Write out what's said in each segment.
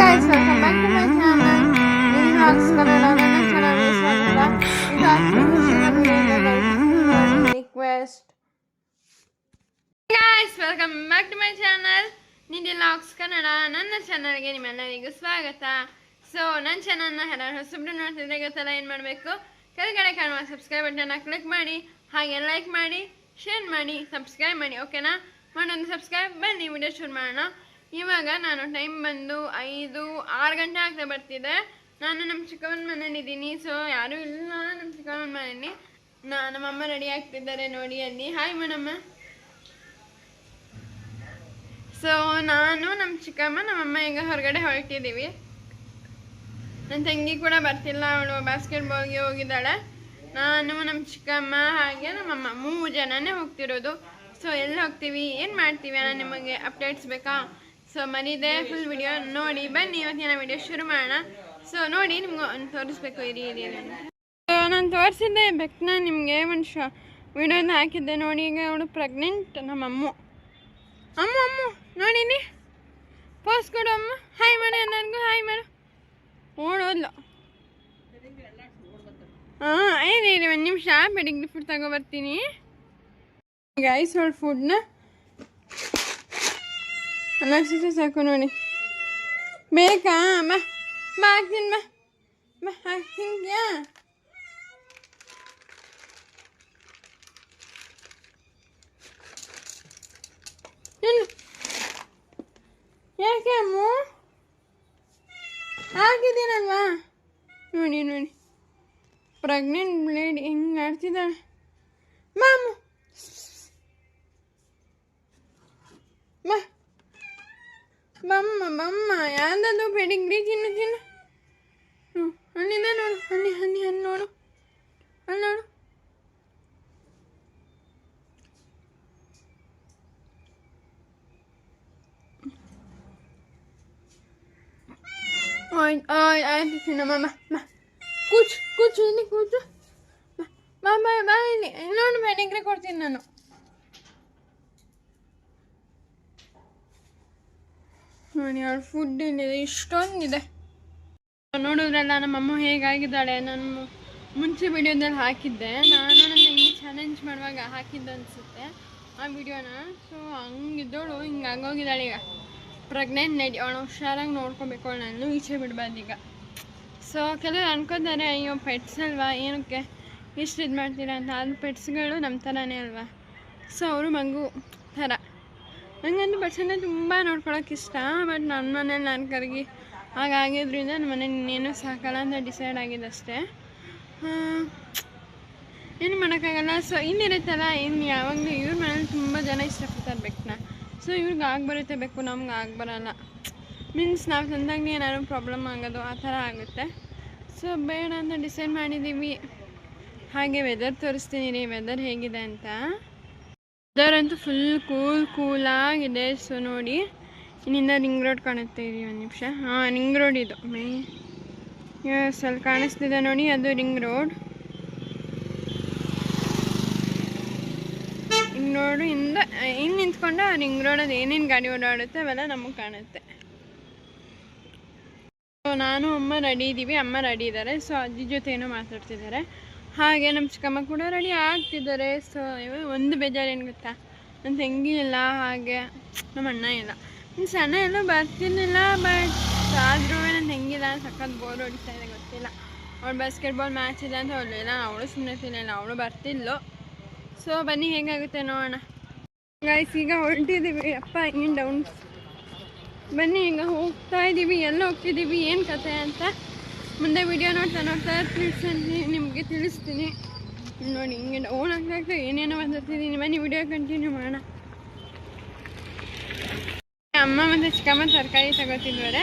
guys, welcome back to my channel. New vlogs Kannada ನನ್ನ ಚಾನಲ್ಗೆ ಸ್ವಾಗತ ಇದು ಅಷ್ಟು request guys welcome back to my channel Nidhi locks Kannada ನನ್ನ ಚಾನಲ್ಗೆ ನಿಮ್ಮೆಲ್ಲರಿಗೂ ಸ್ವಾಗತ. ಸೊ ನನ್ನ ಚಾನಲ್ನ ಯಾರು ಹೊಸಬ್ರು ನೋಡ್ತಿದ್ರೆ ಗೊತ್ತಲ್ಲ ಏನು ಮಾಡಬೇಕು? ಕೆಳಗಡೆ ಕಾಣುವ ಸಬ್ಸ್ಕ್ರೈಬ್ ಬಟನ್ನ ಕ್ಲಿಕ್ ಮಾಡಿ ಹಾಗೆ ಲೈಕ್ ಮಾಡಿ ಶೇರ್ ಮಾಡಿ ಸಬ್ಸ್ಕ್ರೈಬ್ ಮಾಡಿ ಓಕೆನಾ ಮಾಡೋದು ಸಬ್ಸ್ಕ್ರೈಬ್ ಬನ್ನಿ ವಿಡಿಯೋ ಶುರು ಮಾಡೋಣ. ಇವಾಗ ನಾನು ಟೈಮ್ ಬಂದು ಐದು, ಆರು ಗಂಟೆ ಆಗ್ತಾ ಬರ್ತಿದೆ. ನಾನು ನಮ್ಮ ಚಿಕ್ಕಮ್ಮನ ಮನೇಲಿದ್ದೀನಿ ಸೊ ಯಾರೂ ಇಲ್ಲ. ನಮ್ಮ ಚಿಕ್ಕಮ್ಮನ ಮನೇಲಿ ನಾ ನಮ್ಮಮ್ಮ ರೆಡಿ ಆಗ್ತಿದ್ದಾರೆ ನೋಡಿ ಅಲ್ಲಿ. ಹಾಯ್ ಮೇಡಮ್ಮ ಸೊ ನಾನು ನಮ್ಮ ಚಿಕ್ಕಮ್ಮ ನಮ್ಮಮ್ಮ ಈಗ ಹೊರಗಡೆ ಹೊರಟಿದ್ದೀವಿ. ನನ್ನ ತಂಗಿ ಕೂಡ ಬರ್ತಿಲ್ಲ. ಅವಳು ಬಾಸ್ಕೆಟ್ಬಾಲ್ಗೆ ಹೋಗಿದ್ದಾಳೆ. ನಾನು ನಮ್ಮ ಚಿಕ್ಕಮ್ಮ ಹಾಗೆ ನಮ್ಮಮ್ಮ ಮೂರು ಜನನೇ ಹೋಗ್ತಿರೋದು. ಸೊ ಎಲ್ಲಿ ಹೋಗ್ತೀವಿ? ಏನು ಮಾಡ್ತೀವಿ ನಾನು ನಿಮಗೆ ಅಪ್ಡೇಟ್ಸ್ ಬೇಕಾ? ಸೊ ಮನೆಯದೇ ಫುಲ್ ವಿಡಿಯೋ ನೋಡಿ, ಬನ್ನಿ, ಇವತ್ತಿನ ವಿಡಿಯೋ ಶುರು ಮಾಡೋಣ. ಸೊ ನೋಡಿ, ನಿಮ್ಗೆ ಒಂದು ತೋರಿಸ್ಬೇಕು, ಇರಿ ಇರಿ ಸೊ ನಾನು ತೋರಿಸಿದ್ದೆ ಬೆಕ್ಕನ್ನ ನಿಮಗೆ ಒಂದು ಶಾ ವಿಡಿಯೋನ ಹಾಕಿದ್ದೆ. ನೋಡಿ, ಈಗ ಅವಳು ಪ್ರೆಗ್ನೆಂಟ್ ನಮ್ಮ ಅಮ್ಮ. ಅಮ್ಮ ಅಮ್ಮ ನೋಡಿನಿ ಪೋಸ್ ಕೊಡು, ಅಮ್ಮ. ಹಾಯ್ ಮಾಡು ನನಗೂ ಹಾಯ್ ಮಾಡು. ಓಡೋದ್ಲು ಹಾಂ ಏನಿರಿ ಒಂದು ನಿಮಿಷ, ಬೆಳಿಗ್ಗೆ ಫುಡ್ ತಗೊಬರ್ತೀನಿ ಐಸ್ ಅವಳು ಫುಡ್ನ ಅನ್ನಿಸುತ್ತೆ ಸಾಕು ನೋಡಿ ಬೇಕಾ ಬಾ ಬಾ ಹಾಕ್ತೀನಿ ಬಾ ಬಾ ಹಾಕ್ತಿನ್ಯಾ ಏನು ಯಾಕೆ ಅಮ್ಮ ಹಾಕಿದ್ದೀನಲ್ವಾ ನೋಡಿ ನೋಡಿ ಪ್ರೆಗ್ನೆಂಟ್ ಲೇಡಿ ಹೆಂಗೆ ಆಡ್ತಿದ್ದಾಳೆ ಮಾಮು ಬಾ ಬಮ್ಮ ಬಮ್ಮ ಯಾವ್ದದು ಪೆಡಿಗ್ರಿ ತಿನ್ನು ತಿನ್ನು ಹ್ಞೂ ಹಣ್ಣಿಂದ ನೋಡು ಹಣ್ಣಿ ಹಣ್ಣಿ ಹಣ್ಣು ನೋಡು ಹಣ್ಣು ನೋಡು ಆಯ್ತು ಆಯ್ತು ಆಯ್ತು ತಿನ್ನಮ್ಮ ಬಾ ಬಾ ಕೂಚು ಕೂಚು ಇಲ್ಲಿ ಕೂಚು ಬಾ ಬಾ ಬಾ ಬಾ ಇಲ್ಲಿ ನೋಡು ಅವ್ರ ಫುಡ್ ಏನಿದೆ, ಇಷ್ಟೊಂದಿದೆ. ನೋಡಿದ್ರಲ್ಲ, ನಮ್ಮಮ್ಮ ಹೇಗಾಗಿದ್ದಾಳೆ, ನಾನು ಮುಂಚೆ ವಿಡಿಯೋದಲ್ಲಿ ಹಾಕಿದ್ದೆ. ನಾನು ನನ್ನ ಹಿಂಗೆ ಚಾಲೆಂಜ್ ಮಾಡುವಾಗ ಹಾಕಿದ್ದೆ ಅನ್ಸುತ್ತೆ, ಆ ವಿಡಿಯೋನ. ಸೊ ಹಂಗಿದ್ದೋಳು, ಹಿಂಗೆ ಆಗೋಗಿದ್ದಾಳೆ ಈಗ. ಪ್ರೆಗ್ನೆಂಟ್ ನಡಿ, ಅವಳು ಹುಷಾರಾಗಿ ನೋಡ್ಕೋಬೇಕು ನಾನು ಈಚೆ ಬಿಡ್ಬಾರ್ದು ಈಗ ಸೊ ಕೆಲವರು ಅನ್ಕೋತಾರೆ, ಅಯ್ಯೋ ಪೆಟ್ಸ್ ಅಲ್ವಾ? ಏನಕ್ಕೆ? ಎಷ್ಟು ಇದು ಮಾಡ್ತೀರಾ ಅಂತ. ಅದು ಪೆಟ್ಸ್ಗಳು ನಮ್ಮ ಥರನೇ ಅಲ್ವಾ? ಸೊ ಅವರು ಮಗು ಥರ. ನನಗಂತೂ ಬಸ್ಸನ್ನೇ ತುಂಬ ನೋಡ್ಕೊಳಕ್ಕೆ ಇಷ್ಟ, ಬಟ್ ನನ್ನ ಮನೇಲಿ ನಾನು ಕರಗಿ. ಹಾಗಾಗಿದ್ರಿಂದ ನಮ್ಮ ಮನೇಲಿ ಇನ್ನೇನು ಸಾಕಲ್ಲ ಅಂತ ಡಿಸೈಡ್ ಆಗಿದೆ ಅಷ್ಟೇ. ಏನು ಮಾಡೋಕ್ಕಾಗಲ್ಲ. ಸೊ ಇನ್ನಿರುತ್ತಲ್ಲ ಇನ್ನು ಯಾವಾಗಲೂ ಇವ್ರ ಮನೇಲಿ ತುಂಬ ಜನ ಇಷ್ಟಪಡ್ತಾರೆ ಬೆಕ್ಕನ್ನ ಸೊ, ಇವ್ರಿಗೆ ಆಗಿ ಬರುತ್ತೆ ಬೇಕು ನಮ್ಗೆ ಆಗಿ ಬರಲ್ಲ. ಮೀನ್ಸ್ ನಾವು ತಂದಾಗಲೇ ಏನಾದ್ರು ಪ್ರಾಬ್ಲಮ್ ಆಗೋದು, ಆ ಥರ ಆಗುತ್ತೆ. ಸೊ, ಬೇಡ ಅಂತ ಡಿಸೈಡ್ ಮಾಡಿದ್ದೀವಿ ಹಾಗೆ ವೆದರ್ ತೋರಿಸ್ತೀನಿ ರೀ ವೆದರ್ ಹೇಗಿದೆ ಅಂತ. ವೆದರ್ ಅಂತೂ ಫುಲ್ ಕೂಲ್ ಕೂಲಾಗಿದೆ ಸೊ ನೋಡಿ, ಇಲ್ಲಿಂದ ರಿಂಗ್ ರೋಡ್ ಕಾಣುತ್ತೆ ಇರಿ ಒಂದು ನಿಮಿಷ. ಹಾಂ ರಿಂಗ್ ರೋಡ್ ಇದು. ಮೇ ಎಸ್ ಅಲ್ಲಿ ಕಾಣಿಸ್ತಿದೆ ನೋಡಿ, ಅದು ರಿಂಗ್ ರೋಡ್ ರಿಂಗ್ ರೋಡು ಇಂದ ಇನ್ನು ನಿಂತ್ಕೊಂಡು ರಿಂಗ್ ರೋಡಲ್ಲಿ ಏನೇನು ಗಾಡಿ ಓಡಾಡುತ್ತೆ ಅವೆಲ್ಲ ನಮಗೆ ಕಾಣುತ್ತೆ. ಸೊ ನಾನು, ಅಮ್ಮ ರೆಡಿ ಇದ್ದೀವಿ ಅಮ್ಮ ರೆಡಿ ಇದ್ದಾರೆ ಸೊ ಅಜ್ಜಿ ಜೊತೆ ಏನೋ ಮಾತಾಡ್ತಿದ್ದಾರೆ. ಹಾಗೆ ನಮ್ಮ ಚಿಕ್ಕಮ್ಮ ಕೂಡ ರೆಡಿ ಆಗ್ತಿದ್ದಾರೆ. ಸೊ ಒಂದು ಬೇಜಾರು ಏನು ಗೊತ್ತಾ? ನನ್ನ ತಂಗಿ ಇಲ್ಲ, ಹಾಗೆ ನಮ್ಮ ಅಣ್ಣ ಇಲ್ಲ. ಮೀನ್ಸ್ ಅಣ್ಣ ಎಲ್ಲ ಬರ್ತಿರ್ಲಿಲ್ಲ ಬಟ್ ಆದ್ರೂ ನನ್ನ ತಂಗಿಲ್ಲ ಸಖತ್ ಬೋರ್ ಹೊಡಿತಾ ಇದೆ, ಗೊತ್ತಿಲ್ಲ. ಅವಳು ಬಾಸ್ಕೆಟ್ಬಾಲ್ ಮ್ಯಾಚ್ ಇದೆ ಅಂತ ಹೊರಲಿಲ್ಲ ಅವಳು ಸುಮ್ಮನೆ ತಿನ್ನಲಿಲ್ಲ ಅವಳು ಬರ್ತಿಲ್ಲೋ ಸೊ ಬನ್ನಿ, ಹೇಗಾಗುತ್ತೆ ನೋಡೋಣ. ಗಾಯ್ಸ್ ಈಗ ಹೊರಟಿದ್ದೀವಿ ಅಪ್ಪ ಏನು ಡೌನ್ಸ್ ಬನ್ನಿ, ಈಗ ಹೋಗ್ತಾ ಇದ್ದೀವಿ ಎಲ್ಲ ಹೋಗ್ತಿದ್ದೀವಿ ಏನು ಕತೆ ಅಂತ? ಮುಂದೆ ವಿಡಿಯೋ ನೋಡ್ತಾ ನೋಡ್ತಾ ತಿಳಿಸ್ತೀನಿ ನಿಮಗೆ ತಿಳಿಸ್ತೀನಿ. ನೋಡಿ, ಹಿಂಗೆ ಓನ್ ಆಗ್ತಾ ಏನೇನೋ ಬಂದಿರ್ತಿದ್ದೀನಿ ಬನ್ನಿ ವಿಡಿಯೋ ಕಂಟಿನ್ಯೂ ಮಾಡೋಣ. ಅಮ್ಮ ಮತ್ತು ಚಿಕ್ಕಮ್ಮ ತರಕಾರಿ ತಗೋತಿದ್ವರೆ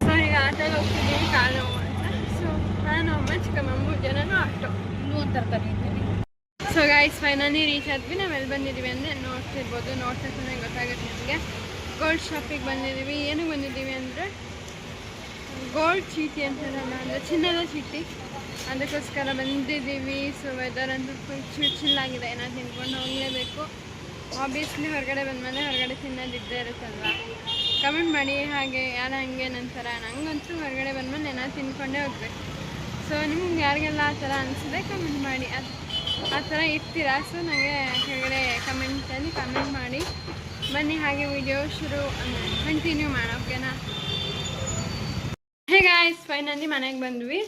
ಸೊ ಈಗ ಆಟೋಲ್ಲಿ ಹೋಗ್ತಿದ್ದೀವಿ ಕಾಲು ಅಂತ. ಸೊ ನಾನು, ಅಮ್ಮ, ಚಿಕ್ಕಮ್ಮ, ಮೂರು ಜನನೂ ಆಟೋ. ತರಕಾರಿ ಸೊ ಗಾಯ್ಸ್ ಫೈನಲಿ ರೀಚ್ ಆದ್ವಿ. ನಾವು ಎಲ್ಲಿ ಬಂದಿದ್ದೀವಿ ಅಂದರೆ ನೋಡ್ತಿರ್ಬೋದು. ನೋಡ್ತಾ ಗೊತ್ತಾಗುತ್ತೆ ನಿಮಗೆ. ಗೋಲ್ಡ್ ಶಾಪಿಗೆ ಬಂದಿದ್ದೀವಿ. ಏನಕ್ಕೆ ಬಂದಿದ್ದೀವಿ ಅಂದರೆ ಗೋಲ್ಡ್ ಚೀಟಿ ಅಂತಾರಲ್ಲ ಅಂದರೆ ಚಿನ್ನದ ಚೀಟಿ. ಅದಕ್ಕೋಸ್ಕರ ಬಂದಿದ್ದೀವಿ. ಸೊ ವೆದರ್ ಅಂತೂ ಫುಲ್ ಚಿಲ್ ಚಿಲ್ಲಾಗಿದೆ ಏನಾದ್ರು ತಿನ್ಕೊಂಡು ಹೋಗಲೇಬೇಕು. ಆಬ್ವಿಯಸ್ಲಿ ಹೊರಗಡೆ ಬಂದಮೇಲೆ ಹೊರಗಡೆ ತಿನ್ನೋದಿದ್ದೇ ಇರುತ್ತಲ್ವ? ಕಮೆಂಟ್ ಮಾಡಿ ಹಾಗೆ ಯಾರು ಹಂಗೆ ನಂತರ. ನಂಗಂತೂ ಹೊರಗಡೆ ಬಂದಮೇಲೆ ಏನಾದ್ರು ತಿನ್ಕೊಂಡೇ ಹೋಗ್ಬೇಕು. ಸೊ ನಿಮ್ಗೆ ಯಾರಿಗೆಲ್ಲ ಆ ಥರ ಅನಿಸಿದೆ ಕಮೆಂಟ್ ಮಾಡಿ. ಅದು ಆ ಥರ ಇರ್ತೀರಾ? ಸೊ ನನಗೆ ಕೆಳಗಡೆ ಕಮೆಂಟಲ್ಲಿ ಕಮೆಂಟ್ ಮಾಡಿ. ಬನ್ನಿ, ಹಾಗೆ ವಿಡಿಯೋ ಶುರು ಕಂಟಿನ್ಯೂ ಮಾಡೋಣ ಓಕೆನಾ ಹೇ ಗಾಯ್ಸ್ ಫೈನಲಿ ಮನೆಗೆ ಬಂದ್ವಿ.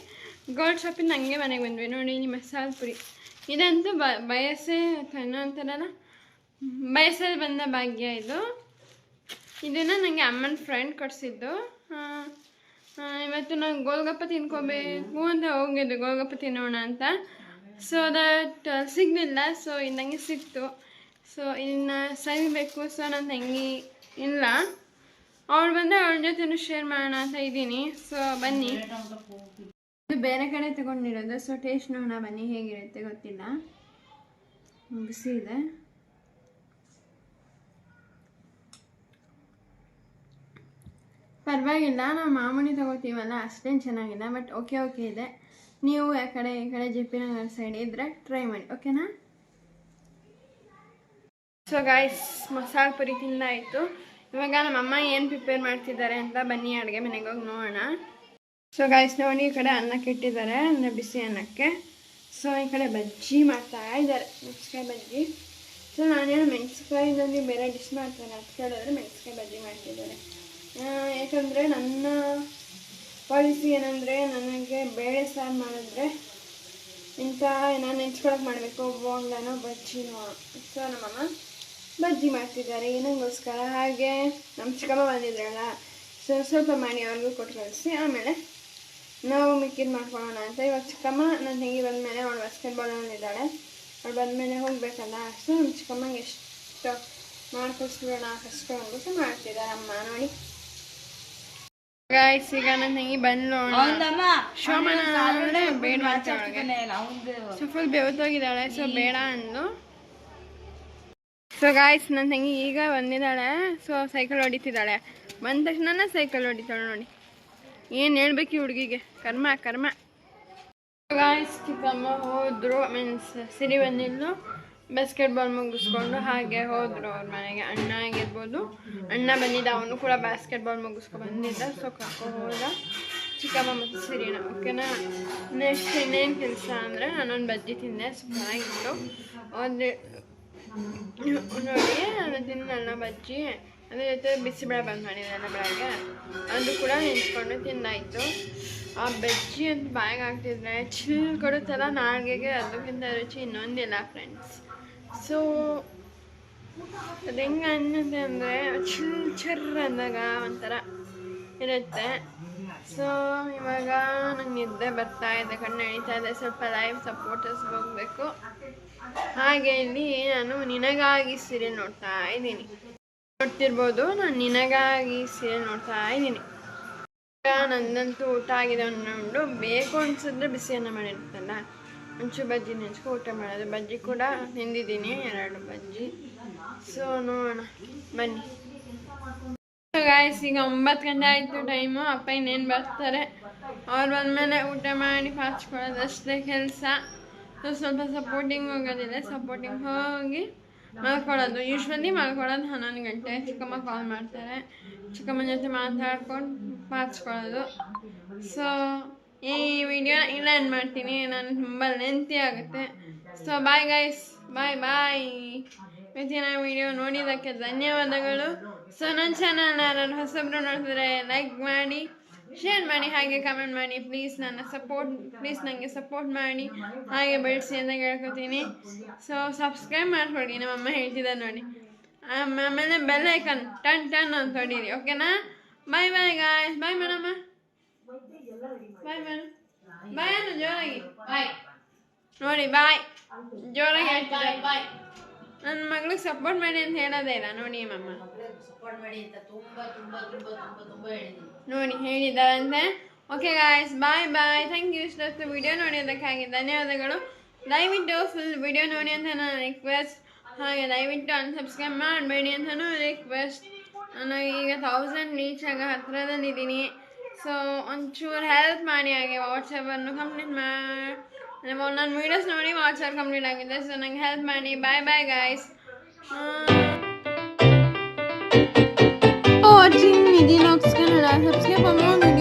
ಗೋಲ್ಡ್ ಶಾಪಿಂದ ಹಂಗೆ ಮನೆಗೆ ಬಂದ್ವಿ. ನೋಡಿ ಈ ಮಸಾಲೆ ಪುರಿ ಇದಂತೂ ಬ, ಬಯಸೇ ಏನೋ ಅಂತಾರಲ್ಲ? ಬಯಸಲ್ಲಿ ಬಂದ ಭಾಗ್ಯ ಇದು. ಇದನ್ನು ನನಗೆ ಅಮ್ಮನ ಫ್ರೆಂಡ್ ಕೊಡಿಸಿದ್ದು. ಇವತ್ತು ನಾನು ಗೋಲ್ಗಪ್ಪ ತಿನ್ಕೋಬೇಕು ಅಂತ ಹೋಗಿದ್ದು, ಗೋಲ್ಗಪ್ಪ ತಿನ್ನೋಣ ಅಂತ. ಸೊ ದಟ್ ಸಿಗಲಿಲ್ಲ. ಸೊ ಇದು ನನಗೆ ಸಿಕ್ತು. ಸೊ ಇನ್ನು ಸರಿಬೇಕು ಸೊ ನನ್ನ ತಂಗಿ ಇಲ್ಲ. ಅವಳು ಬಂದ್ರೆ ಅವಳ ಜೊತೆನೂ ಶೇರ್ ಮಾಡೋಣ ಅಂತ ಇದ್ದೀನಿ. ಸೊ ಬನ್ನಿ. ಬೇರೆ ಕಡೆ ತಗೊಂಡಿರೋದು. ಸೊ ಟೇಸ್ಟ್ ನೋಡೋಣ ಬನ್ನಿ ಹೇಗಿರುತ್ತೆ ಗೊತ್ತಿಲ್ಲ. ಬಿಸಿ ಇದೆ. ಪರವಾಗಿಲ್ಲ, ನಾವು ಮಾಮೂಲಿ ತಗೋತೀವಲ್ಲ ಅಷ್ಟೇನು ಚೆನ್ನಾಗಿಲ್ಲ ಬಟ್ ಓಕೆ ಓಕೆ ಇದೆ. ನೀವು ಆ ಕಡೆ, ಈ ಕಡೆ ಜೆ ಪಿ ನಗರ್ ಸೈಡ್ ಇದ್ರೆ ಟ್ರೈ ಮಾಡಿ ಓಕೆನಾ ಸೊ ಗಾಯ್ಸ್ ಮಸಾಲೆ ಪುರಿ ತಿಂದಾಯಿತು. ಇವಾಗ ನಮ್ಮ ಅಮ್ಮ ಏನು ಪ್ರಿಪೇರ್ ಮಾಡ್ತಿದ್ದಾರೆ ಅಂತ ಬನ್ನಿ ಅಡುಗೆ ಮನೆಗೆ ಹೋಗಿ ನೋಡೋಣ. ಸೊ ಗಾಯ್ಸ್ ನೋಡಿ ಈ ಕಡೆ ಅನ್ನಕ್ಕೆ ಇಟ್ಟಿದ್ದಾರೆ, ಅಂದರೆ ಬಿಸಿ ಅನ್ನಕ್ಕೆ. ಸೊ ಈ ಕಡೆ ಬಜ್ಜಿ ಮಾಡ್ತಾ ಇದ್ದಾರೆ. ಮೆಣಸ್ಕಾಯಿ ಬಜ್ಜಿ. ಸೊ ನಾನೇನು ಮೆಣಸ್ಕಾಯಿನಲ್ಲಿ ಬೇರೆ ಡಿಶ್ ಮಾಡ್ತಾರೆ ಅದು ಕೇಳಿದ್ರೆ ಮೆಣಸ್ಕಾಯಿ ಬಜ್ಜಿ ಮಾಡ್ತಿದ್ದಾರೆ. ಯಾಕಂದರೆ ನನ್ನ ಪಾಲಿಸಿ ಏನಂದರೆ ನನಗೆ ಬೇಳೆ ಸಾರು ಮಾಡಿದ್ರೆ ಇಂಥ ನಾನು ನೆಂಚ್ಕೊಳಕ್ಕೆ ಮಾಡಬೇಕು ಬೋಂಡನೋ ಬಜ್ಜಿನೋ. ಸೊ ನಮ್ಮಮ್ಮ ಬಜ್ಜಿ ಮಾಡ್ತಿದ್ದಾರೆ ಏನಂಗೋಸ್ಕರ. ಹಾಗೆ ನಮ್ಮ ಚಿಕ್ಕಮ್ಮ ಬಂದಿದ್ರಲ್ಲ ಸೊ ಸ್ವಲ್ಪ ಮಾಡಿ ಅವ್ರಿಗೂ ಕೊಟ್ಟು ಕಳಿಸಿ ಆಮೇಲೆ ನಾವು ಮಿಕ್ಕಿದ್ ಮಾಡ್ಕೊಳ್ಳೋಣ ಅಂತ. ಇವಾಗ ಚಿಕ್ಕಮ್ಮ ನನ್ನ ತಂಗಿ ಬಂದಮೇಲೆ ಅವಳು ಬಾಸ್ಕೆಟ್ ಬಾಲಲ್ಲಿದ್ದಾಳೆ ಅವಳು ಬಂದಮೇಲೆ ಹೋಗ್ಬೇಕಲ್ಲ ಸೊ ನಮ್ಮ ಚಿಕ್ಕಮ್ಮಂಗೆ ಎಷ್ಟು ಮಾಡ್ಕೊಳ್ಸ್ಬಿಡೋಣ ಕಷ್ಟ ಅಂದ್ಬಿಟ್ಟು ಮಾಡ್ತಿದ್ದಾರೆ ಅಮ್ಮ ನೋಡಿ. ಗಾಯ್ಸ್ ಈಗ ನನ್ನ ತಂಗಿ ಬಂದು ಶೋಮನ ಬೇಡ ಅಂತ ಅವಳಿಗೆ ಸೊ ಫುಲ್ ಬೆವತ್ತೋಗಿದ್ದಾಳೆ ಸೊ ಬೇಡ ಅಂದು ಸೊ ಗಾಯ್ಸ್ ನನ್ನ ತಂಗಿ ಈಗ ಬಂದಿದ್ದಾಳೆ. ಸೊ ಸೈಕಲ್ ಹೊಡಿತಿದ್ದಾಳೆ. ಬಂದ ತಕ್ಷಣ ಸೈಕಲ್ ಹೊಡಿತಾಳೆ ನೋಡಿ. ಏನು ಹೇಳ್ಬೇಕು ಈ ಹುಡುಗಿಗೆ? ಕರ್ಮ ಕರ್ಮ. ಗಾಯ್ಸ್ ಚಿಕ್ಕಮ್ಮ ಹೋದರು. ಮೀನ್ಸ್ ಸಿರಿ ಬಂದಿದ್ದು ಬಾಸ್ಕೆಟ್ಬಾಲ್ ಮುಗಿಸ್ಕೊಂಡು ಹಾಗೆ ಹೋದರು ಅವ್ರ ಮನೆಗೆ. ಅಣ್ಣ ಆಗಿರ್ಬೋದು. ಅಣ್ಣ ಬಂದಿದ್ದ, ಅವನು ಕೂಡ ಬಾಸ್ಕೆಟ್ಬಾಲ್ ಮುಗಿಸ್ಕೊಂಡು ಬಂದಿದ್ದ. ಸೊ ಕರ್ಕೊ ಹೋದ. ಚಿಕ್ಕಮ್ಮ ಮತ್ತು ಸಿರಿನ ಓಕೆನಾ? ನೆಕ್ಸ್ಟ್ ಇನ್ನೇನು ಕೆಲಸ ಅಂದರೆ ನಾನೊಂದು ಬಜ್ಜಿ ತಿಂದೆ. ಸೊ ಚೆನ್ನಾಗಿತ್ತು. ಒಂದು ನೋಡಿ, ಅದು ತಿನ್ನಲ್ಲ ಬಜ್ಜಿ. ಅದ್ರ ಜೊತೆ ಬಿಸಿಬೇಳೆ ಬಂದ್ ಮಾಡಿದ್ರಲ್ಲ ಬೆಳಗ್ಗೆ. ಅದು ಕೂಡ ನಿಂತ್ಕೊಂಡು ತಿಂದಾಯಿತು. ಆ ಬಜ್ಜಿ ಅಂತ ಬಾಯಿಗೆ ಹಾಕ್ತಿದ್ರೆ ಚಿಲ್ ಕೊಡುತ್ತಲ್ಲ ನಾಲ್ಗೆಗೆ ಅದಕ್ಕಿಂತ ರುಚಿ ಇನ್ನೊಂದಿಲ್ಲ ಫ್ರೆಂಡ್ಸ್ ಸೊ ಅದು ಹೆಂಗೆ ಅನ್ನತ್ತೆ ಅಂದರೆ ಚಿಲ್ ಚರ್ ಅಂದಾಗ ಒಂಥರ ಇರುತ್ತೆ. ಸೊ ಇವಾಗ ನಂಗೆ ನಿದ್ದೆ ಬರ್ತಾ ಇದೆ. ಕಣ್ಣು ಎಳಿತಾ ಇದೆ. ಸ್ವಲ್ಪ ಲೈವ್ ಸಪೋರ್ಟರ್ಸ್ ಹೋಗಬೇಕು. ಹಾಗೆ ಇಲ್ಲಿ ನಾನು ನಿನಗಾಗಿ ಸೀರೆ ನೋಡ್ತಾ ಇದ್ದೀನಿ. ನೋಡ್ತಿರ್ಬೋದು, ನಾನು ನಿನಗಾಗಿ ಸೀರೆ ನೋಡ್ತಾ ಇದ್ದೀನಿ. ಈಗ ನಂದಂತೂ ಊಟ ಆಗಿದೆ ಅನ್ನೋದು ಬೇಕು ಅನ್ಸಿದ್ರೆ ಬಿಸಿಯನ್ನ ಮಾಡಿರ್ತಲ್ಲ. ಒಂಚೂರು ಬಜ್ಜಿ ನೆಂಚ್ಕೊ ಊಟ ಮಾಡೋದು. ಬಜ್ಜಿ ಕೂಡ ನಿಂದಿದ್ದೀನಿ ಎರಡು ಬಜ್ಜಿ. ಸೊ ನೋಡೋಣ. ಬನ್ನಿ. ಗಾಯ್ಸ್ ಈಗ ಒಂಬತ್ತು ಗಂಟೆ ಆಯಿತು ಟೈಮು ಅಪ್ಪ ಇನ್ನೇನು ಬರ್ತಾರೆ? ಅವ್ರು ಬಂದಮೇಲೆ ಊಟ ಮಾಡಿ ಪಾಚ್ಕೊಳ್ಳೋದು ಅಷ್ಟೇ ಕೆಲಸ. ಸ್ವಲ್ಪ ಸಪೋರ್ಟಿಂಗ್ ಸಪೋರ್ಟಿಂಗ್ ಹೋಗಿ ಮಲ್ಕೊಳ್ಳೋದು ಯೂಶ್ವಲಿ ಮಲ್ಕೊಳ್ಳೋದು ಹನ್ನೊಂದು ಗಂಟೆ ಚಿಕ್ಕಮ್ಮ ಕಾಲ್ ಮಾಡ್ತಾರೆ ಚಿಕ್ಕಮ್ಮನ ಜೊತೆ ಮಾತಾಡ್ಕೊಂಡು ಪಾಚ್ಕೊಳ್ಳೋದು ಸೊ ಈ ವಿಡಿಯೋ ಇಲ್ಲ ಏನು ಮಾಡ್ತೀನಿ? ನಾನು ತುಂಬ ಲೆಂತಿ ಆಗುತ್ತೆ. ಸೊ ಬಾಯ್ ಗೈಸ್ ಬಾಯ್ ಬಾಯ್ ಇವತ್ತಿನ ವಿಡಿಯೋ ನೋಡಿದ್ದಕ್ಕೆ ಧನ್ಯವಾದಗಳು. ಸೊ ನನ್ನ ಚಾನಲ್ ಯಾರು ಹೊಸಬ್ರು ನೋಡಿದ್ರೆ ಲೈಕ್ ಮಾಡಿ. ಶೇರ್ ಮಾಡಿ ಹಾಗೆ ಕಮೆಂಟ್ ಮಾಡಿ. ಪ್ಲೀಸ್ ನನ್ನ ಸಪೋರ್ಟ್ ಪ್ಲೀಸ್ ನನಗೆ ಸಪೋರ್ಟ್ ಮಾಡಿ. ಹಾಗೆ ಬೆಳೆಸಿ ಅಂತ ಕೇಳ್ಕೊತೀನಿ. ಸೊ ಸಬ್ಸ್ಕ್ರೈಬ್ ಮಾಡ್ಕೊಳ್ಳಿ ನಮ್ಮಮ್ಮ ಹೇಳ್ತಿದ್ದೆ ನೋಡಿ. ಆಮ್- ಆಮೇಲೆ ಬೆಲ್ ಐಕನ್ ಟನ್ ಟನ್ ಅಂತ ಹೊಡೀರಿ. ಓಕೆನಾ ಬಾಯ್ ಬಾಯ್ ಗಾಯ್ಸ್ ಬಾಯ್ ಮೇಡಮ್ಮ ಬಾಯ್ ಮೇಡಮ್ ಬಾಯ್ ಅನ್ನು ಜೋರಾಗಿ. ನೋಡಿ ಬಾಯ್ ಜೋರಾಗಿ ಹೇಳ್ತಿದ್ದಾರೆ. ನನ್ನ ಮಗಳಿಗೆ ಸಪೋರ್ಟ್ ಮಾಡಿ ಅಂತ ಹೇಳೋದೇ ಇಲ್ಲ. ನೋಡಿ ಮಮ್ಮ ಸಪೋರ್ಟ್ ಮಾಡಿ ಅಂತ ತುಂಬಾ ತುಂಬಾ ತುಂಬಾ ತುಂಬಾ ತುಂಬಾ ಹೇಳಿದ್ದೀನಿ. ನೋಡಿ ಹೇಳಿದ್ದಾರಂತೆ. Okay guys bye bye thank you ಇಷ್ಟೊತ್ತು ವಿಡಿಯೋ ನೋಡಿದ್ದಕ್ಕಾಗಿ ಧನ್ಯವಾದಗಳು. ದಯವಿಟ್ಟು ಫುಲ್ ವಿಡಿಯೋ ನೋಡಿ ಅಂತ ನಾನು ರಿಕ್ವೆಸ್ಟ್ ಹಾಗೆ ದಯವಿಟ್ಟು ಅನ್ಸಬ್ಸ್ಕ್ರೈಬ್ ಮಾಡಬೇಡಿ ಅಂತಲೂ ರಿಕ್ವೆಸ್ಟ್ ನಾನು ಈಗ ತೌಸಂಡ್ ರೀಚ್ ಆಗ ಹತ್ತಿರದಲ್ಲಿದ್ದೀನಿ ಸೊ ಒಂಚೂರು ಹೆಲ್ಪ್ ಮಾಡಿ ಹಾಗೆ ವಾಟ್ಸಪ್ಪನ್ನು ಕಂಪ್ಲೀಟ್ ಮಾಡಿ ನನ್ನ ವೀಡಿಯೋಸ್ ನೋಡಿ ವಾಟ್ಸಪ್ ಕಂಪ್ಲೀಟ್ ಆಗಿದೆ ಸೊ ನಂಗೆ ಹೆಲ್ಪ್ ಮಾಡಿ bye bye guys watching Vidhi locks Kannada subscribe ಮಾಡೋದು